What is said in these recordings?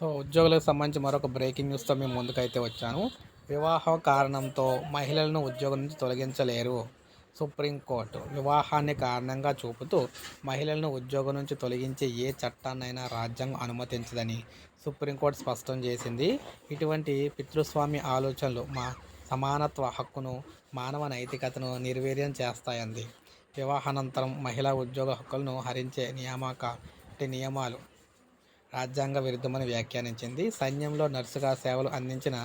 So ఉద్యోగులకు సంబంధించి మరొక బ్రేకింగ్ న్యూస్తో మేము ముందుకైతే వచ్చాను. వివాహ కారణంతో మహిళలను ఉద్యోగం నుంచి తొలగించలేరు. సుప్రీంకోర్టు వివాహాన్ని కారణంగా చూపుతూ మహిళలను ఉద్యోగం నుంచి తొలగించే ఏ చట్టాన్నైనా రాజ్యాంగం అనుమతించదని సుప్రీంకోర్టు స్పష్టం చేసింది. ఇటువంటి పితృస్వామి ఆలోచనలు మా సమానత్వ హక్కును మానవ నైతికతను నిర్వీర్యం చేస్తాయంది. వివాహానంతరం మహిళా ఉద్యోగ హక్కులను హరించే నియామక నియమాలు రాజ్యాంగ విరుద్ధమని వ్యాఖ్యానించింది. సైన్యంలో నర్సుగా సేవలు అందించిన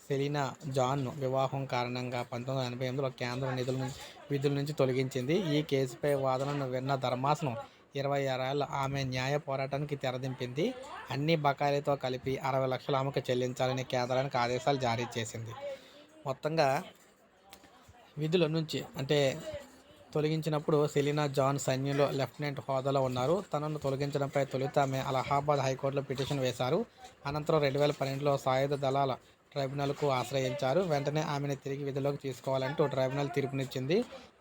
సెలీనా జాన్ను వివాహం కారణంగా పంతొమ్మిది వందల ఎనభై ఎనిమిదిలో కేంద్ర నిధుల నుంచి విధుల నుంచి తొలగించింది. ఈ కేసుపై వాదనను విన్న ధర్మాసనం ఇరవై ఆరేళ్ళ ఆమె న్యాయ పోరాటానికి తెరదింపింది. అన్ని బకాయిలతో కలిపి అరవై లక్షలు ఆమెకు చెల్లించాలని కేంద్రానికి ఆదేశాలు జారీ చేసింది. మొత్తంగా విధుల నుంచి అంటే తొలగించినప్పుడు సెలీనా జాన్ సైన్యంలో లెఫ్టినెంట్ హోదాలో ఉన్నారు. తనను తొలగించడంపై తొలుత ఆమె అలహాబాద్ హైకోర్టులో పిటిషన్ వేశారు. అనంతరం రెండు వేల పన్నెండులో సాయుధ దళాల ట్రైబ్యునల్కు ఆశ్రయించారు. వెంటనే ఆమెను తిరిగి విధిలోకి తీసుకోవాలంటూ ట్రైబ్యునల్ తీర్పునిచ్చింది.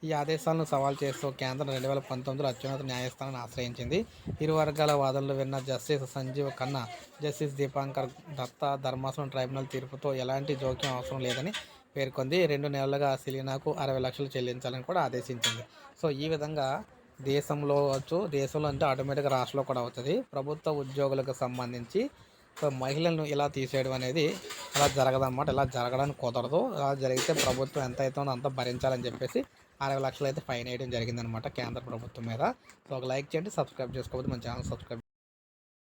ఈ ఆదేశాలను సవాల్ చేస్తూ కేంద్రం రెండు వేల పంతొమ్మిదిలో అత్యున్నత న్యాయస్థానాన్ని ఆశ్రయించింది. ఇరు వర్గాల వాదనలు విన్న జస్టిస్ సంజీవ్ ఖన్నా జస్టిస్ దీపాంకర్ దత్తా ధర్మాసనం ట్రైబ్యునల్ తీర్పుతో ఎలాంటి జోక్యం అవసరం లేదని పేర్కొంది. రెండు నెలలుగా సిలీనాకు అరవై లక్షలు చెల్లించాలని కూడా ఆదేశించింది. సో ఈ విధంగా దేశంలో వచ్చు దేశంలో అంటే ఆటోమేటిక్గా రాష్ట్రంలో కూడా అవుతుంది. ప్రభుత్వ ఉద్యోగులకు సంబంధించి సో మహిళలను ఇలా తీసేయడం అనేది అలా జరగదన్నమాట. ఇలా జరగడానికి కుదరదు. అలా జరిగితే ప్రభుత్వం ఎంత అవుతుందో అంత భరించాలని చెప్పేసి అరవై లక్షలు అయితే ఫైన్ వేయడం జరిగిందనమాట కేంద్ర ప్రభుత్వం మీద. సో ఒక లైక్ చేయండి సబ్స్క్రైబ్ చేసుకోవద్దు మన ఛానల్ సబ్స్క్రైబ్